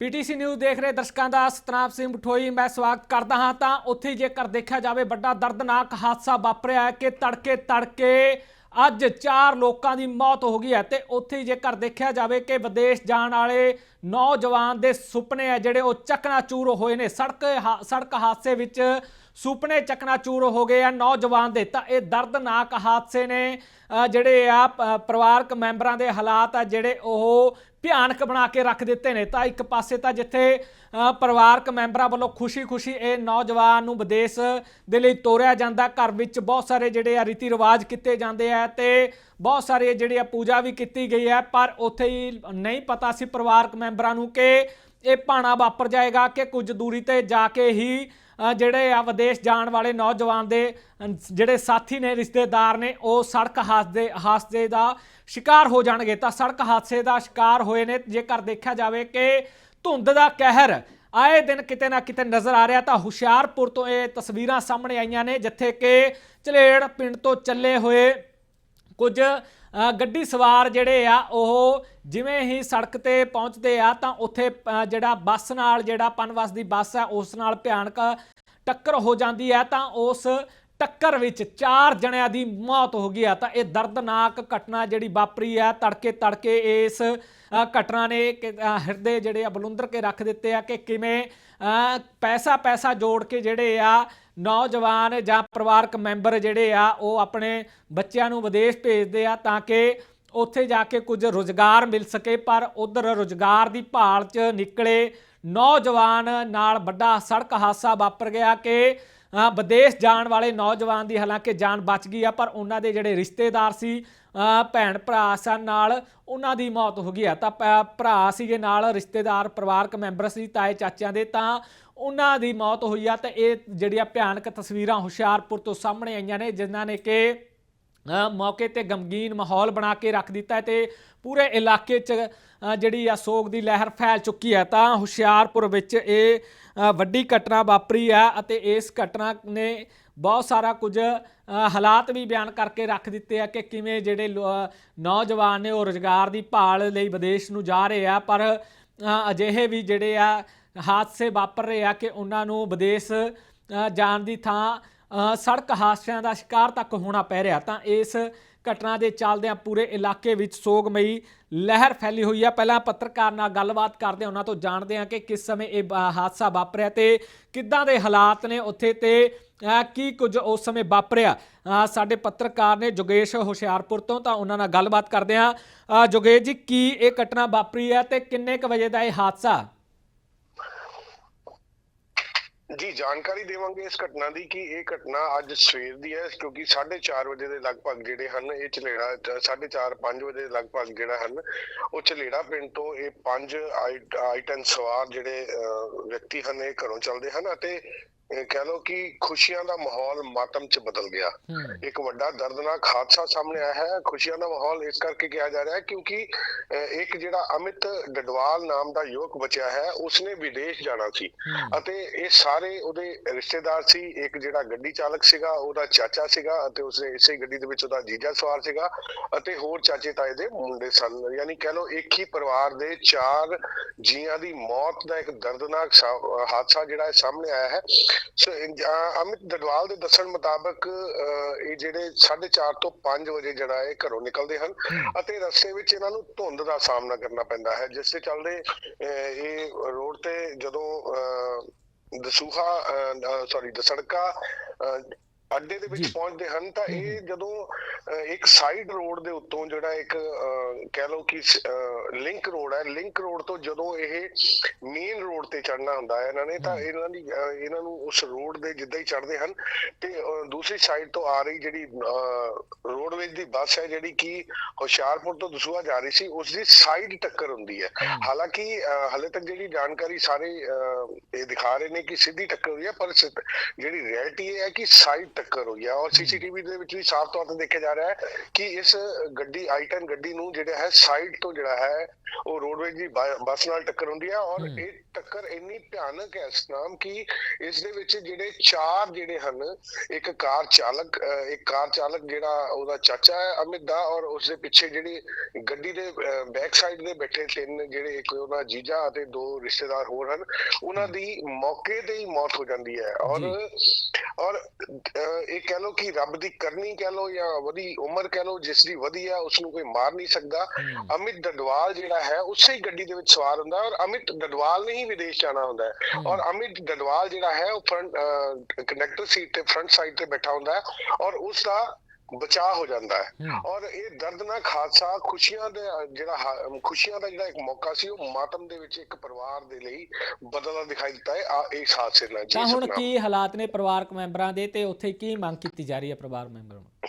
PTC news ਦੇਖ ਰਹੇ ਦਰਸ਼ਕਾਂ ਦਾ ਸਤਨਾਮ ਸਿੰਘ ਬਠੋਈ ਮੈਂ ਸਵਾਗਤ ਕਰਦਾ ਹਾਂ। ਤਾਂ ਉੱਥੇ ਹੀ ਜੇਕਰ ਦੇਖਿਆ ਜਾਵੇ, ਵੱਡਾ ਦਰਦਨਾਕ ਹਾਦਸਾ ਵਾਪਰਿਆ ਹੈ ਕਿ ਤੜਕੇ ਤੜਕੇ ਅੱਜ ਚਾਰ ਲੋਕਾਂ ਦੀ ਮੌਤ ਹੋ ਗਈ ਹੈ ਤੇ ਉੱਥੇ ਹੀ ਜੇਕਰ ਦੇਖਿਆ ਜਾਵੇ ਕਿ ਵਿਦੇਸ਼ ਜਾਣ ਵਾਲੇ ਨੌਜਵਾਨ ਦੇ ਸੁਪਨੇ ਆ ਜਿਹੜੇ ਉਹ ਚਕਨਾਚੂਰ ਹੋਏ ਨੇ। ਸੜਕ ਹਾ- ਸੜਕ ਹਾਦਸੇ ਵਿੱਚ ਸੁਪਨੇ ਚਕਨਾਚੂਰ ਹੋ ਗਏ ਆ ਨੌਜਵਾਨ ਦੇ। ਤਾਂ ਇਹ ਦਰਦਨਾਕ ਹਾਦਸੇ ਨੇ ਜਿਹੜੇ ਆ ਪਰਿਵਾਰਕ ਮੈਂਬਰਾਂ ਦੇ ਹਾਲਾਤ ਆ ਜਿਹੜੇ ਉਹ ਭਿਆਨਕ ਬਣਾ ਕੇ ਰੱਖ ਦਿੱਤੇ ਨੇ। ਤਾਂ ਇੱਕ ਪਾਸੇ ਤਾਂ ਜਿੱਥੇ ਪਰਿਵਾਰਕ ਮੈਂਬਰਾਂ ਵੱਲੋਂ ਖੁਸ਼ੀ-ਖੁਸ਼ੀ ਇਹ ਨੌਜਵਾਨ ਨੂੰ ਵਿਦੇਸ਼ ਦੇ ਲਈ ਤੋਰਿਆ ਜਾਂਦਾ। ਘਰ ਵਿੱਚ ਬਹੁਤ ਸਾਰੇ ਜਿਹੜੇ ਆ ਰੀਤੀ ਰਿਵਾਜ ਕੀਤੇ ਜਾਂਦੇ ਆ ਤੇ ਬਹੁਤ ਸਾਰੇ ਜਿਹੜੇ ਆ ਪੂਜਾ ਵੀ ਕੀਤੀ ਗਈ ਹੈ ਪਰ ਉੱਥੇ ਹੀ ਨਹੀਂ ਪਤਾ ਸੀ ਪਰਿਵਾਰਕ ਮੈਂਬਰਾਂ ਨੂੰ ਕਿ ਇਹ ਭਾਣਾ ਵਾਪਰ ਜਾਏਗਾ ਕਿ ਕੁਝ ਦੂਰੀ ਤੇ ਜਾ ਕੇ ਹੀ ਜਿਹੜੇ ਆ ਵਿਦੇਸ਼ ਜਾਣ ਵਾਲੇ ਨੌਜਵਾਨ ਦੇ ਜਿਹੜੇ ਸਾਥੀ ਨੇ, ਰਿਸ਼ਤੇਦਾਰ ਨੇ, ਉਹ ਸੜਕ ਹਾਦਸੇ ਹਾਦਸੇ ਦਾ ਸ਼ਿਕਾਰ ਹੋ ਜਾਣਗੇ। ਤਾਂ ਸੜਕ ਹਾਦਸੇ ਦਾ ਸ਼ਿਕਾਰ ਹੋਏ ਨੇ। ਜੇਕਰ ਦੇਖਿਆ ਜਾਵੇ ਕਿ ਧੁੰਦ ਦਾ ਕਹਿਰ ਆਏ ਦਿਨ ਕਿਤੇ ਨਾ ਕਿਤੇ ਨਜ਼ਰ ਆ ਰਿਹਾ, ਤਾਂ ਹੁਸ਼ਿਆਰਪੁਰ ਤੋਂ ਇਹ ਤਸਵੀਰਾਂ ਸਾਹਮਣੇ ਆਈਆਂ ਨੇ, ਜਿੱਥੇ ਕਿ ਚਲੇੜ ਪਿੰਡ ਤੋਂ ਚੱਲੇ ਹੋਏ ਕੁਝ ਗੱਡੀ ਸਵਾਰ ਜਿਹੜੇ ਆ, ਉਹ ਜਿਵੇਂ ਹੀ ਸੜਕ ਤੇ ਪਹੁੰਚਦੇ ਆ, ਤਾਂ ਉੱਥੇ ਜਿਹੜਾ ਬੱਸ ਨਾਲ, ਜਿਹੜਾ ਪਨਵਸ ਦੀ ਬੱਸ ਹੈ ਉਸ ਨਾਲ ਭਿਆਨਕ ਟੱਕਰ ਹੋ ਜਾਂਦੀ ਹੈ ਤਾਂ ਉਸ ਟੱਕਰ ਵਿੱਚ ਚਾਰ ਜਣਿਆਂ ਦੀ ਮੌਤ ਹੋ ਗਈ ਆ। ਤਾਂ ਇਹ ਦਰਦਨਾਕ ਘਟਨਾ ਜਿਹੜੀ ਵਾਪਰੀ ਆ ਤੜਕੇ ਤੜਕੇ ਇਸ ਘਟਨਾ ਨੇ ਕਿ, ਹਿਰਦੇ ਜਿਹੜੇ ਆ ਬਲੁੰਦਰ ਕੇ ਰੱਖ ਦਿੱਤੇ ਆ ਕਿ ਕਿਵੇਂ ਪੈਸਾ ਪੈਸਾ ਜੋੜ ਕੇ ਜਿਹੜੇ ਆ ਨੌਜਵਾਨ ਜਾਂ ਪਰਿਵਾਰਕ ਮੈਂਬਰ ਜਿਹੜੇ ਆ ਉਹ ਆਪਣੇ ਬੱਚਿਆਂ ਨੂੰ ਵਿਦੇਸ਼ ਭੇਜਦੇ ਆ ਤਾਂ ਕਿ ਉੱਥੇ ਜਾ ਕੇ ਕੁਝ ਰੋਜ਼ਗਾਰ ਮਿਲ ਸਕੇ ਪਰ ਉਧਰ ਰੋਜ਼ਗਾਰ ਦੀ ਭਾਲ 'ਚ ਨਿਕਲੇ ਨੌਜਵਾਨ ਨਾਲ ਵੱਡਾ ਸੜਕ ਹਾਦਸਾ ਵਾਪਰ ਗਿਆ ਕਿ ਵਿਦੇਸ਼ ਜਾਣ ਵਾਲੇ ਨੌਜਵਾਨ ਦੀ ਹਾਲਾਂਕਿ ਜਾਨ ਬਚ ਗਈ ਆ, ਪਰ ਉਹਨਾਂ ਦੇ ਜਿਹੜੇ ਰਿਸ਼ਤੇਦਾਰ ਸੀ ਭੈਣ ਭਰਾ ਸਨ ਨਾਲ ਉਹਨਾਂ ਦੀ ਮੌਤ ਹੋ ਗਈ ਆ। ਤਾਂ ਪ- ਭਰਾ ਸੀਗੇ ਨਾਲ, ਰਿਸ਼ਤੇਦਾਰ, ਪਰਿਵਾਰਕ ਮੈਂਬਰ ਸੀ ਤਾਏ ਚਾਚਿਆਂ ਦੇ, ਤਾਂ ਉਹਨਾਂ ਦੀ ਮੌਤ ਹੋਈ ਆ। ਤੇ ਇਹ ਜਿਹੜੀਆਂ ਭਿਆਨਕ ਤਸਵੀਰਾਂ ਹੁਸ਼ਿਆਰਪੁਰ ਤੋਂ ਸਾਹਮਣੇ ਆਈਆਂ ਨੇ, ਜਿਨ੍ਹਾਂ ਨੇ ਕਿ ਮੌਕੇ ਤੇ ਗਮਗੀਨ ਮਾਹੌਲ ਬਣਾ ਕੇ ਰੱਖ ਦਿੱਤਾ ਹੈ ਤੇ ਪੂਰੇ ਇਲਾਕੇ 'ਚ ਜਿਹੜੀ ਆ ਸੋਗ ਦੀ ਲਹਿਰ ਫੈਲ ਚੁੱਕੀ ਹੈ। ਤਾਂ ਹੁਸ਼ਿਆਰਪੁਰ ਵਿੱਚ ਇਹ ਵੱਡੀ ਘਟਨਾ ਵਾਪਰੀ ਹੈ ਅਤੇ ਇਸ ਘਟਨਾ ਨੇ ਬਹੁਤ ਸਾਰਾ ਕੁਝ ਹਾਲਾਤ ਵੀ ਬਿਆਨ ਕਰਕੇ ਰੱਖ ਦਿੱਤੇ ਆ ਕਿ ਕਿਵੇਂ ਜਿਹੜੇ ਲੋ- ਨੌਜਵਾਨ ਨੇ ਉਹ ਰੋਜ਼ਗਾਰ ਦੀ ਭਾਲ ਲਈ ਵਿਦੇਸ਼ ਨੂੰ ਜਾ ਰਹੇ ਆ। ਪਰ ਅਜਿਹੇ ਵੀ ਜਿਹੜੇ ਆ ਹਾਦਸੇ ਵਾਪਰ ਰਹੇ ਆ ਕਿ ਉਹਨਾਂ ਨੂੰ ਵਿਦੇਸ਼ ਜਾਣ ਦੀ ਥਾਂ ਸੜਕ ਹਾਦਸਿਆਂ ਦਾ ਸ਼ਿਕਾਰ ਤੱਕ ਹੋਣਾ ਪੈ ਰਿਹਾ। ਤਾਂ ਇਸ ਘਟਨਾ ਦੇ ਚੱਲਦਿਆਂ ਪੂਰੇ ਇਲਾਕੇ ਵਿੱਚ ਸੋਗਮਈ ਲਹਿਰ ਫੈਲੀ ਹੋਈ ਹੈ ਪਹਿਲਾਂ ਪੱਤਰਕਾਰ ਨਾਲ ਗੱਲਬਾਤ ਕਰਦੇ ਹਾਂ ਉਹਨਾਂ ਤੋਂ ਜਾਣਦੇ ਹਾਂ ਕਿ ਕਿਸ ਸਮੇਂ ਇਹ ਬ- ਹਾਦਸਾ ਵਾਪਰਿਆ ਤੇ ਕਿੱਦਾਂ ਦੇ ਹਾਲਾਤ ਨੇ ਉੱਥੇ ਤੇ ਕੀ ਕੁਝ ਉਸ ਸਮੇਂ ਵਾਪਰਿਆ। ਸਾਡੇ ਪੱਤਰਕਾਰ ਨੇ ਜੋਗੇਸ਼ ਹੁਸ਼ਿਆਰਪੁਰ ਤੋਂ ਤਾਂ ਉਹਨਾਂ ਨਾਲ ਗੱਲਬਾਤ ਕਰਦੇ ਹਾਂ। ਅ, ਜੋਗੇਸ਼ ਜੀ ਕੀ ਇਹ ਘਟਨਾ ਵਾਪਰੀ ਹੈ ਤੇ ਕਿੰਨੇ ਕੁ ਵਜੇ ਦਾ ਇਹ ਹਾਦਸਾ? ਜੀ, ਜਾਣਕਾਰੀ ਦੇਵਾਂਗੇ ਇਸ ਘਟਨਾ ਦੀ ਕਿ ਇਹ ਘਟਨਾ ਅੱਜ ਸਵੇਰ ਦੀ ਹੈ, ਕਿਉਂਕਿ 4:30 ਵਜੇ ਦੇ ਲਗਭਗ ਜਿਹੜੇ ਹਨ, ਇਹ ਝਲੇੜਾ 4:30 5 ਵਜੇ ਦੇ ਲਗਭਗ ਜਿਹੜਾ ਹਨ, ਉਹ ਚਲੇੜਾ ਪਿੰਡ ਤੋਂ ਇਹ ਪੰਜ ਆਈਟਨ ਸਵਾਰ ਜਿਹੜੇ ਵਿਅਕਤੀ ਹਨ, ਇਹ ਘਰੋਂ ਚੱਲਦੇ ਹਨ ਅਤੇ ਕਹਿ ਲਓ ਕਿ ਖੁਸ਼ੀਆਂ ਦਾ ਮਾਹੌਲ ਮਾਤਮ 'ਚ ਬਦਲ ਗਿਆ। ਇੱਕ ਵੱਡਾ ਦਰਦਨਾਕ ਹਾਦਸਾ ਸਾਹਮਣੇ ਆਇਆ ਹੈ। ਖੁਸ਼ੀਆਂ ਦਾ ਮਾਹੌਲ ਇਸ ਕਰਕੇ ਕਿਹਾ ਜਾ ਰਿਹਾ ਹੈ ਕਿਉਂਕਿ ਇੱਕ ਜਿਹੜਾ ਅਮਿਤ ਡਡਵਾਲ ਨਾਮ ਦਾ ਯੁਵਕ ਬਚਿਆ ਹੈ ਉਸਨੇ ਵਿਦੇਸ਼ ਜਾਣਾ ਸੀ। ਅਤੇ ਇਹ ਸਾਰੇ ਉਹਦੇ ਰਿਸ਼ਤੇਦਾਰ ਸੀ। ਇੱਕ ਜਿਹੜਾ ਗੱਡੀ ਚਾਲਕ ਸੀਗਾ ਉਹਦਾ ਚਾਚਾ ਸੀਗਾ ਅਤੇ ਉਸਨੇ ਇਸੇ ਗੱਡੀ ਦੇ ਵਿੱਚ ਉਹਦਾ ਜੀਜਾ ਸਵਾਰ ਸੀਗਾ ਅਤੇ ਹੋਰ ਚਾਚੇ ਤਾਏ ਦੇ ਮੁੰਡੇ ਸਨ। ਯਾਨੀ ਕਹਿ ਲਓ ਇੱਕ ਹੀ ਪਰਿਵਾਰ ਦੇ ਚਾਰ ਜੀਆਂ ਦੀ ਮੌਤ ਦਾ ਇੱਕ ਦਰਦਨਾਕ ਹਾਦਸਾ ਜਿਹੜਾ ਸਾਹਮਣੇ ਆਇਆ ਹੈ। ਅਮਿਤ ਡਡਵਾਲ ਦੇ ਦੱਸਣ ਮੁਤਾਬਕ ਇਹ ਜਿਹੜੇ 4:30 ਤੋਂ 5 ਵਜੇ ਜਿਹੜਾ ਇਹ ਘਰੋਂ ਨਿਕਲਦੇ ਹਨ ਅਤੇ ਰਸਤੇ ਵਿੱਚ ਇਹਨਾਂ ਨੂੰ ਧੁੰਦ ਦਾ ਸਾਹਮਣਾ ਕਰਨਾ ਪੈਂਦਾ ਹੈ ਜਿਸ ਦੇ ਚੱਲਦੇ ਇਹ ਰੋਡ ਤੇ ਜਦੋਂ ਦਸੂਹਾ ਸੌਰੀ ਦਸੜਕਾ ਅੱਡੇ ਦੇ ਵਿੱਚ। ਪਹੁੰਚਦੇ ਹਨ ਤਾਂ ਇਹ ਜਦੋਂ ਇੱਕ ਸਾਈਡ ਰੋਡ ਦੇ ਉੱਤੋਂ ਜਿਹੜਾ ਇੱਕ ਕਹਿ ਲਓ ਕਿ ਲਿੰਕ ਰੋਡ ਹੈ ਲਿੰਕ ਰੋਡ ਤੋਂ ਜਦੋਂ ਇਹ ਮੇਨ ਰੋਡ ਤੇ ਚੜਨਾ ਹੁੰਦਾ ਹੈ ਇਹਨਾਂ ਨੇ ਤਾਂ ਇਹਨਾਂ ਦੀ ਇਹਨਾਂ ਨੂੰ ਉਸ ਰੋਡ ਦੇ ਜਿੱਦਾਂ ਹੀ ਚੜਦੇ ਹਨ ਤੇ ਦੂਸਰੀ ਸਾਈਡ ਤੋਂ ਆ ਰਹੀ ਜਿਹੜੀ ਰੋਡਵੇਜ ਦੀ ਬੱਸ ਹੈ ਜਿਹੜੀ ਕਿ ਹੁਸ਼ਿਆਰਪੁਰ ਤੋਂ ਦਸੂਹਾ ਜਾ ਰਹੀ ਸੀ ਉਸ ਦੀ ਸਾਈਡ ਟੱਕਰ ਹੁੰਦੀ ਹੈ। ਹਾਲਾਂਕਿ ਹਾਲੇ ਤੱਕ ਜਿਹੜੀ ਜਾਣਕਾਰੀ ਸਾਰੇ ਇਹ ਦਿਖਾ ਰਹੇ ਨੇ ਕਿ ਸਿੱਧੀ ਟੱਕਰ ਹੋਈ ਹੈ ਪਰ ਜਿਹੜੀ ਰਿਐਲਿਟੀ ਇਹ ਹੈ ਕਿ ਸਾਈਡ ਟੱਕਰ ਹੋਈ ਹੈ ਔਰ ਸੀਸੀਟੀਵੀ ਦੇ ਵਿੱਚ ਵੀ ਸਾਫ਼ ਤੌਰ ਤੇ ਦੇਖਿਆ ਜਾ ਰਿਹਾ ਹੈ ਕਿ ਇਸ ਗੱਡੀ ਆਈਟਨ ਗੱਡੀ ਨੂੰ ਜਿਹੜਾ ਹੈ ਸਾਈਡ ਤੋਂ ਜਿਹੜਾ ਹੈ ਉਹ ਰੋਡਵੇਜ ਦੀ ਬੱਸ ਨਾਲ ਟੱਕਰ ਹੁੰਦੀ ਹੈ ਔਰ। ਇਹ ਟੱਕਰ ਇੰਨੀ ਭਿਆਨਕ ਹੈ ਸਤਨਾਮ ਕਿ ਇਸ ਦੇ ਵਿੱਚ ਜਿਹੜੇ ਚਾਰ ਜਿਹੜੇ ਹਨ ਇੱਕ ਕਾਰ ਚਾਲਕ ਇੱਕ ਕਾਰ ਚਾਲਕ ਜਿਹੜਾ ਉਹਦਾ ਚਾਚਾ ਹੈ ਅਮਿਤ ਦਾ ਔਰ ਉਸ ਦੇ ਪਿੱਛੇ ਜਿਹੜੀ ਗੱਡੀ ਦੇ ਬੈਕ ਸਾਈਡ ਦੇ ਬੈਠੇ ਤਿੰਨ ਜਿਹੜੇ ਇੱਕ ਉਹਦਾ ਜੀਜਾ ਅਤੇ ਦੋ ਰਿਸ਼ਤੇਦਾਰ ਹੋਰ ਹਨ ਉਹਨਾਂ ਦੀ ਮੌਕੇ ਤੇ ਹੀ ਮੌਤ ਹੋ ਜਾਂਦੀ ਹੈ ਔਰ ਔਰ ਇਹ ਕਹਿ ਲੋ ਕਿ ਰੱਬ ਦੀ ਕਰਨੀ ਕਹਿ ਲੋ ਜਾਂ ਵਧੀ ਉਮਰ ਕਹਿ ਲੋ ਜਿਸ ਦੀ ਵਧੀ ਹੈ ਉਸ ਨੂੰ ਕੋਈ ਮਾਰ ਨਹੀਂ ਸਕਦਾ। ਅਮਿਤ ਡਡਵਾਲ ਜਿਹੜਾ ਹੈ ਉਸੇ ਗੱਡੀ ਦੇ ਵਿੱਚ ਸਵਾਰ ਹੁੰਦਾ ਔਰ ਅਮਿਤ ਡਡਵਾਲ ਨੇ ਹੀ ਵਿਦੇਸ਼ ਜਾਣਾ ਹੁੰਦਾ ਹੈ। ਔਰ ਅਮਿਤ ਡਡਵਾਲ ਜਿਹੜਾ ਹੈ ਉਹ ਫਰੰਟ ਕੰਡਕਟਰ ਸੀਟ ਤੇ ਫਰੰਟ ਸਾਈਡ ਤੇ ਬੈਠਾ ਹੁੰਦਾ ਹੈ ਔਰ ਉਸ ਦਾ ਬਚਾਅ ਹੋ ਜਾਂਦਾ ਹੈ। ਔਰ ਇਹ ਦਰਦਨਾਕ ਹਾਦਸਾ ਖੁਸ਼ੀਆਂ ਦੇ ਜਿਹੜਾ ਖੁਸ਼ੀਆਂ ਦਾ ਜਿਹੜਾ ਇੱਕ ਮੌਕਾ ਸੀ ਉਹ ਮਾਤਮ ਦੇ ਵਿੱਚ ਇੱਕ ਪਰਿਵਾਰ ਦੇ ਲਈ ਬਦਲਦਾ ਦਿਖਾਈ ਦਿੱਤਾ ਹੈ ਆ ਇਸ ਹਾਦਸੇ ਨਾਲ ਜੀ ਹੁਣ। ਕੀ ਹਾਲਾਤ ਨੇ ਪਰਿਵਾਰਕ ਮੈਂਬਰਾਂ ਦੇ ਤੇ ਉੱਥੇ ਕੀ ਮੰਗ ਕੀਤੀ ਜਾ ਰਹੀ ਹੈ ਪਰਿਵਾਰ ਮੈਂਬਰਾਂ ਨੇ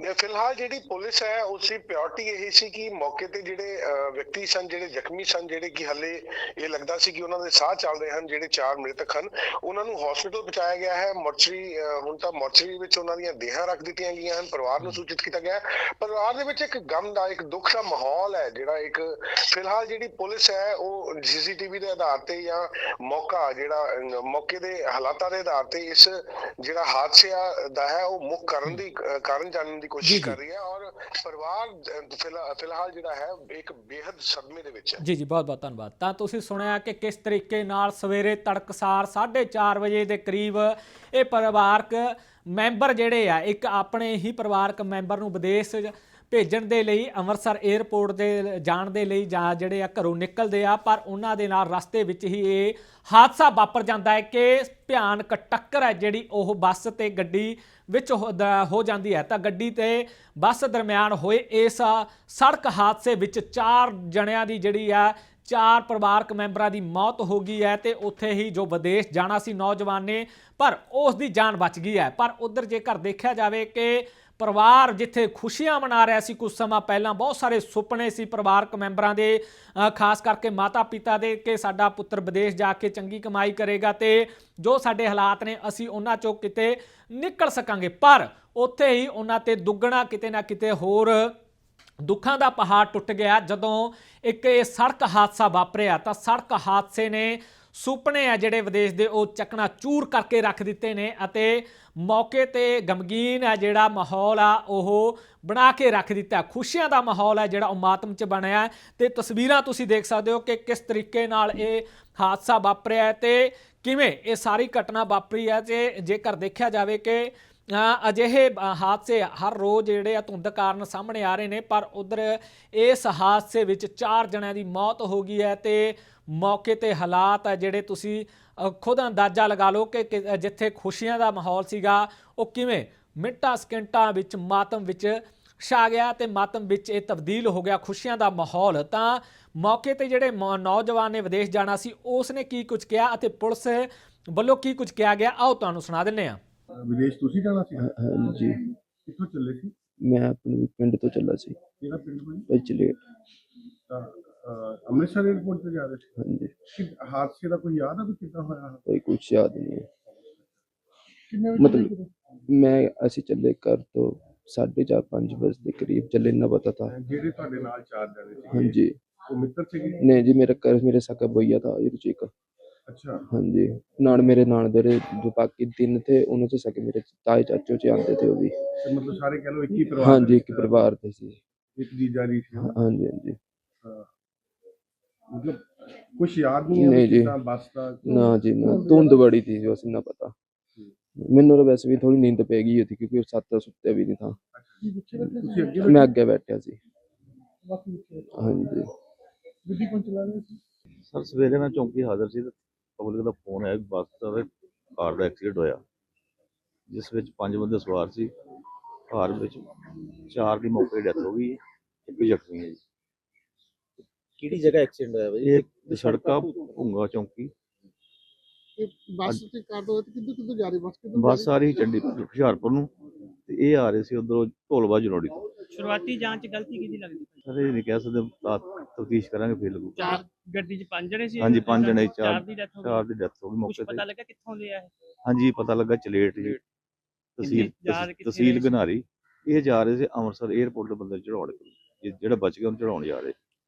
ਫਿਲਹਾਲ ਜਿਹੜੀ ਪੁਲਿਸ ਹੈ ਉਸ ਪਿਓਰਟੀ ਇਹ ਸੀ ਕਿ ਮੌਕੇ ਤੇ ਜਿਹੜੇ ਵਿਅਕਤੀ ਸਨ, ਜਿਹੜੇ ਜ਼ਖਮੀ ਸਨ, ਜਿਹੜੇ ਕਿ ਹੱਲੇ ਇਹ ਲੱਗਦਾ ਸੀ ਕਿ ਉਹਨਾਂ ਦੇ ਸਾਹ ਚੱਲ ਰਹੇ ਹਨ, ਜਿਹੜੇ ਚਾਰ ਮ੍ਰਿਤਕ ਹਨ, ਉਹਨਾਂ ਨੂੰ ਹਸਪੀਟਲ ਪਹੁੰਚਾਇਆ ਗਿਆ ਹੈ। ਮੋਰਚਰੀ ਹੁਣ ਤਾਂ ਮੋਰਚਰੀ ਵਿੱਚ ਉਹਨਾਂ ਦੀਆਂ ਦੇਹਾਂ ਰੱਖ ਦਿੱਤੀਆਂ ਗਈਆਂ ਹਨ, ਪਰਿਵਾਰ ਨੂੰ ਸੂਚਿਤ ਕੀਤਾ ਗਿਆ ਪਰਿਵਾਰ ਦੇ ਵਿੱਚ ਇੱਕ ਗਮ ਦਾ, ਇੱਕ ਦੁੱਖ ਦਾ ਮਾਹੌਲ ਹੈ, ਜਿਹੜਾ ਇੱਕ ਫਿਲਹਾਲ ਜਿਹੜੀ ਪੁਲਿਸ ਹੈ, ਉਹ ਸੀਸੀਟੀਵੀ ਦੇ ਆਧਾਰ ਤੇ ਜਾਂ ਮੌਕਾ ਜਿਹੜਾ ਮੌਕੇ ਦੇ ਹਾਲਾਤਾਂ ਦੇ ਆਧਾਰ ਤੇ ਇਸ ਜਿਹੜਾ ਹਾਦਸਿਆ ਦਾ ਹੈ, ਉਹ ਮੁੱਖ ਕਰਨ ਦੀ ਕਾਰਨ ਜਾਣਨ ਦੀ ਕੋਸ਼ਿਸ਼। ਕਰ ਰਹੀ ਹੈ ਔਰ ਪਰਿਵਾਰ ਫਿਲਹਾਲ ਜਿਹੜਾ ਹੈ ਇੱਕ ਬੇहद ਸਦਮੇ ਦੇ ਵਿੱਚ ਹੈ ਜੀ ਜੀ ਬਹੁਤ ਬਹੁਤ ਧੰਨਵਾਦ ਤਾਂ ਤੁਸੀਂ ਸੁਣਿਆ ਕਿ ਕਿਸ ਤਰੀਕੇ ਨਾਲ ਸਵੇਰੇ ਤੜਕਸਾਰ 4:30 ਵਜੇ ਦੇ ਕਰੀਬ ਇਹ ਪਰਿਵਾਰਕ ਮੈਂਬਰ ਜਿਹੜੇ ਆ ਇੱਕ ਆਪਣੇ ਹੀ ਪਰਿਵਾਰਕ ਮੈਂਬਰ ਨੂੰ ਵਿਦੇਸ਼ ਭੇਜਣ ਦੇ ਲਈ, ਅੰਮ੍ਰਿਤਸਰ 에ਅਰਪੋਰਟ ਦੇ ਜਾਣ ਦੇ ਲਈ ਜਾਂ ਜਿਹੜੇ ਆ ਘਰੋਂ ਨਿਕਲਦੇ ਆ, ਪਰ ਉਹਨਾਂ ਦੇ ਨਾਲ ਰਸਤੇ ਵਿੱਚ ਹੀ ਇਹ ਹਾਦਸਾ ਵਾਪਰ ਜਾਂਦਾ ਹੈ ਕਿ ਭਿਆਨਕ ਟੱਕਰ ਹੈ ਜਿਹੜੀ ਉਹ ਬੱਸ ਤੇ ਗੱਡੀ ਵਿੱਚ ਹੋ ਦ- ਹੋ ਜਾਂਦੀ ਹੈ। ਤਾਂ ਗੱਡੀ ਤੇ ਬੱਸ ਦਰਮਿਆਨ ਹੋਏ ਇਸ ਸੜਕ ਹਾਦਸੇ ਵਿੱਚ ਚਾਰ ਜਣਿਆਂ ਦੀ ਜਿਹੜੀ ਆ, ਚਾਰ ਪਰਿਵਾਰਕ ਮੈਂਬਰਾਂ ਦੀ ਮੌਤ ਹੋ ਗਈ ਹੈ ਤੇ ਉੱਥੇ ਹੀ ਜੋ ਵਿਦੇਸ਼ ਜਾਣਾ ਸੀ ਨੌਜਵਾਨ ਨੇ, ਪਰ ਉਸ ਦੀ ਜਾਨ ਬਚ ਗਈ ਹੈ। ਪਰ ਉਧਰ ਜੇਕਰ ਦੇਖਿਆ ਜਾਵੇ ਕਿ ਪਰਿਵਾਰ ਜਿੱਥੇ ਖੁਸ਼ੀਆਂ ਮਨਾ ਰਿਹਾ ਸੀ ਕੁਝ ਸਮਾਂ ਪਹਿਲਾਂ, ਬਹੁਤ ਸਾਰੇ ਸੁਪਨੇ ਸੀ ਪਰਿਵਾਰਕ ਮੈਂਬਰਾਂ ਦੇ ਖਾਸ ਕਰਕੇ ਮਾਤਾ ਪਿਤਾ ਦੇ ਕਿ ਸਾਡਾ ਪੁੱਤਰ ਵਿਦੇਸ਼ ਜਾ ਕੇ ਚੰਗੀ ਕਮਾਈ ਕਰੇਗਾ ਤੇ ਜੋ ਸਾਡੇ ਹਾਲਾਤ ਨੇ, ਅਸੀਂ ਉਹਨਾਂ ਚੋਂ ਕਿਤੇ ਨਿਕਲ ਸਕਾਂਗੇ। ਪਰ ਉੱਥੇ ਹੀ ਉਹਨਾਂ ਤੇ ਦੁੱਗਣਾ ਕਿਤੇ ਨਾ ਕਿਤੇ ਹੋਰ ਦੁੱਖਾਂ ਦਾ ਪਹਾੜ ਟੁੱਟ ਗਿਆ। ਜਦੋਂ ਇੱਕ ਇਹ ਸੜਕ ਹਾਦਸਾ ਵਾਪਰਿਆ, ਤਾਂ ਸੜਕ ਹਾਦਸੇ ਨੇ ਸੁਪਨੇ ਆ ਜਿਹੜੇ ਵਿਦੇਸ਼ ਦੇ ਉਹ ਚੱਕਣਾ ਚੂਰ ਕਰਕੇ ਰੱਖ ਦਿੱਤੇ ਨੇ ਅਤੇ ਮੌਕੇ ਤੇ ਗਮਗੀਨ ਹੈ ਜਿਹੜਾ ਮਾਹੌਲ ਆ, ਉਹ ਬਣਾ ਕੇ ਰੱਖ ਦਿੱਤਾ। ਖੁਸ਼ੀਆਂ ਦਾ ਮਾਹੌਲ ਹੈ ਜਿਹੜਾ ਉਹ ਮਾਤਮ ਚ ਬਣਿਆ ਹੈ ਤੇ ਤਸਵੀਰਾਂ ਤੁਸੀਂ ਦੇਖ ਸਕਦੇ ਹੋ ਕਿ ਕਿਸ ਤਰੀਕੇ ਨਾਲ ਇਹ ਹਾਦਸਾ ਵਾਪਰਿਆ ਹੈ ਤੇ ਕਿਵੇਂ ਇਹ ਸਾਰੀ ਘਟਨਾ ਵਾਪਰੀ ਹੈ ਤੇ ਜੇਕਰ ਦੇਖਿਆ ਜਾਵੇ ਕਿ ਅਜਿਹੇ ਹਾਦਸੇ ਹਰ ਰੋਜ਼ ਜਿਹੜੇ ਆ ਧੁੰਦ ਕਾਰਨ ਸਾਹਮਣੇ ਆ ਰਹੇ ਨੇ, ਪਰ ਉਧਰ ਇਸ ਹਾਦਸੇ ਵਿੱਚ ਚਾਰ ਜਣਿਆਂ ਦੀ ਮੌਤ ਹੋ ਗਈ ਹੈ ਤੇ ਮੌਕੇ ਤੇ ਹਾਲਾਤ ਆ ਜਿਹੜੇ ਤੁਸੀਂ ਖੁਦ ਅੰਦਾਜ਼ਾ ਲਗਾ ਲਓ ਕਿ ਕਿ- ਜਿੱਥੇ ਖੁਸ਼ੀਆਂ ਦਾ ਮਾਹੌਲ ਸੀਗਾ, ਉਹ ਕਿਵੇਂ ਮਿੰਟਾਂ ਸਕਿੰਟਾਂ ਵਿੱਚ ਮਾਤਮ ਵਿੱਚ ਛਾ ਗਿਆ ਤੇ ਮਾਤਮ ਵਿੱਚ ਇਹ ਤਬਦੀਲ ਹੋ ਗਿਆ, ਖੁਸ਼ੀਆਂ ਦਾ ਮਾਹੌਲ। ਤਾਂ ਮੌਕੇ ਤੇ ਜਿਹੜੇ ਮੌ- ਨੌਜਵਾਨ ਨੇ ਵਿਦੇਸ਼ ਜਾਣਾ ਸੀ ਉਸ ਨੇ ਕੀ ਕੁਝ ਕਿਹਾ ਅਤੇ ਪੁਲਿਸ ਵੱਲੋਂ ਕੀ ਕੁਝ ਕਿਹਾ ਗਿਆ? ਆਓ ਤੁਹਾਨੂੰ ਸੁਣਾ ਦਿੰਨੇ ਆ ਵਿਦੇਸ਼ ਤੁਸੀਂ ਜਾਣਾ ਸੀ ਹਾਂਜੀ ਕਿੱਥੋਂ ਚੱਲੇ ਸੀ ਮੈਂ ਆਪਣੇ ਪਿੰਡ ਤੋਂ ਚੱਲਾ ਸੀ ਕਿਹੜਾ ਪਿੰਡ ਬਈ ਪਿਛਲੇ ਤਾਂ ਅਹ, ਅੰਮ੍ਰਿਤਸਰ 에ਅਰਪੋਰਟ ਤੇ ਜਾ ਰਹੇ ਸੀ ਹਾਂਜੀ ਕਿ ਹਾਦਸੇ ਦਾ ਕੋਈ ਯਾਦ ਆ ਵੀ ਕਿੱਦਾਂ ਹੋਇਆ ਕੋਈ ਕੁਛ ਯਾਦ ਨਹੀਂ ਹੈ ਕਿੰਨੇ ਵਜੇ ਮਤਲਬ- ਹੋਇਆ? मैं ऐसे चले कर तो साढ़े चार पाँच बजे के करीब चले ना पता था ਜਿਹੜੇ ਤੁਹਾਡੇ ਨਾਲ ਚਾਰ ਜਾਣੇ हाँ ਸੀਗੇ जी ਉਹ ਮਿੱਤਰ ਸੀਗੇ नहीं जी मेरा कर मेरे साथ का भैया था ये रुचि का युरचिक ਅੱਛਾ ਹਾਂਜੀ ਨਾਲ ਮੇਰੇ ਨਾਲ ਦੇ जो बाकी तीन थे उन्हों से सके मेरे ताए चाचो चे आते थे वो भी ਤੇ ਮਤਲਬ ਸਾਰੇ ਕਹ ਲਓ ਇੱਕ ਹੀ ਪਰਿਵਾਰ ਹਾਂਜੀ ਦੇ ਇੱਕ ਪਰਿਵਾਰ ਦੇ ਸੀ ਇੱਕ ਜੀਜਾ ਜੀ ਸੀ ਹਾਂਜੀ ਹਾਂਜੀ ਹਾਂ। ਮਤਲਬ ਕੁਝ ਯਾਦ ਨਹੀਂ ਹੈ ਨਹੀਂ ਵੀ ਜੀ। ਕਿੱਦਾਂ ਬੱਸ ਦਾ ना जी ना धुंध बड़ी थी बस इतना पता मैंने तो वैसे भी थोड़ी नींद पे गई थी क्योंकि सात तो सुते भी नहीं था ਤੁਸੀਂ ਅੱਗੇ मैं अगे बैठा सी हाँ जी ਗੱਡੀ ਕੋਲ ਚਲਾ ਰਹੇ ਸੀ ਸਰ ਸਵੇਰੇ ਮੈਂ ਚੌਂਕੀ ਹਾਜ਼ਰ ਸੀ ਤੇ ਪਬਲਿਕ ਦਾ ਫੋਨ ਆਇਆ ਬੱਸ ਦਾ ਕਾਰ ਦਾ ਐਕਸੀਡੈਂਟ ਹੋਇਆ। ਜਿਸ ਵਿੱਚ ਪੰਜ ਬੰਦੇ ਸਵਾਰ ਸੀ। ਕਾਰ ਵਿੱਚ ਚਾਰ ਦੀ ਮੌਕੇ ਡੈਥ ਹੋ ਗਈ ਇੱਕ ਜ਼ਖਮੀ ਹੈ ਜੀ। ਕਿਹੜੀ ਜਗ੍ਹਾ ਐਕਸੀਡੈਂਟ ਹੋਇਆ ਬਾਈ? ਇਹ ਸੜਕਾ ਭੁੰਗਾ ਚੌਂਕੀ। ਬੱਸ ਤੇ ਕਰ ਦੋ ਕਿੱਧਰ ਕਿੱਧਰ ਜਾ ਰਹੀ? ਬੱਸ ਕਿੱਧਰ ਬੱਸ ਆ ਰਹੀ ਚੰਡੀ ਹੁਸ਼ਿਆਰਪੁਰ ਨੂੰ। ਤੇ ਇਹ ਆ ਰਹੇ ਸੀ ਉਧਰੋਂ ਢੋਲਵਾ ਜਨੋੜੀ ਤੋਂ। ਸ਼ੁਰੂਆਤੀ ਜਾਂਚ ਗਲਤੀ ਕਿਹਦੀ ਲੱਗਦੀ ਸਰ ਇਹ ਨਹੀਂ ਕਹਿ ਸਕਦੇ ਤਫਤੀਸ਼ ਕਰਾਂਗੇ ਫਿਰ ਲੱਗੂ। ਚਾਰ ਗੱਡੀ 'ਚ ਪੰਜ ਜਣੇ ਸੀ ਹਾਂਜੀ, ਪੰਜ ਜਣੇ, ਚਾਰ- ਚਾਰ ਦੀ ਡੈਥ ਹੋ ਚਾਰ ਗਈ ਦੀ ਡੈਥ ਹੋ ਗਈ ਕੁਝ ਮੌਕੇ ਪਤਾ ਤੇ। ਲੱਗਾ ਕਿੱਥੋਂ ਲਿਆ ਇਹ? ਹਾਂਜੀ ਪਤਾ ਲੱਗਾ ਚਲੇਟ ਜੀ। ਤਹਿਸੀਲ ਜਾ ਰਹੇ ਕਿੱਥੇ ਤਹਿਸੀਲ ਰਹੇ ਸੀ? ਗਨਾਰੀ। ਇਹ ਜਾ ਰਹੇ ਸੀ ਅੰਮ੍ਰਿਤਸਰ 에ਅਰਪੋਰਟ ਦੇ ਬੰਦੇ ਚੜਾਉਣ ਜਿਹੜਾ ਬਚ ਗਿਆ ਉਹਨੂੰ ਚੜਾਉਣ ਜਾ ਰਹੇ।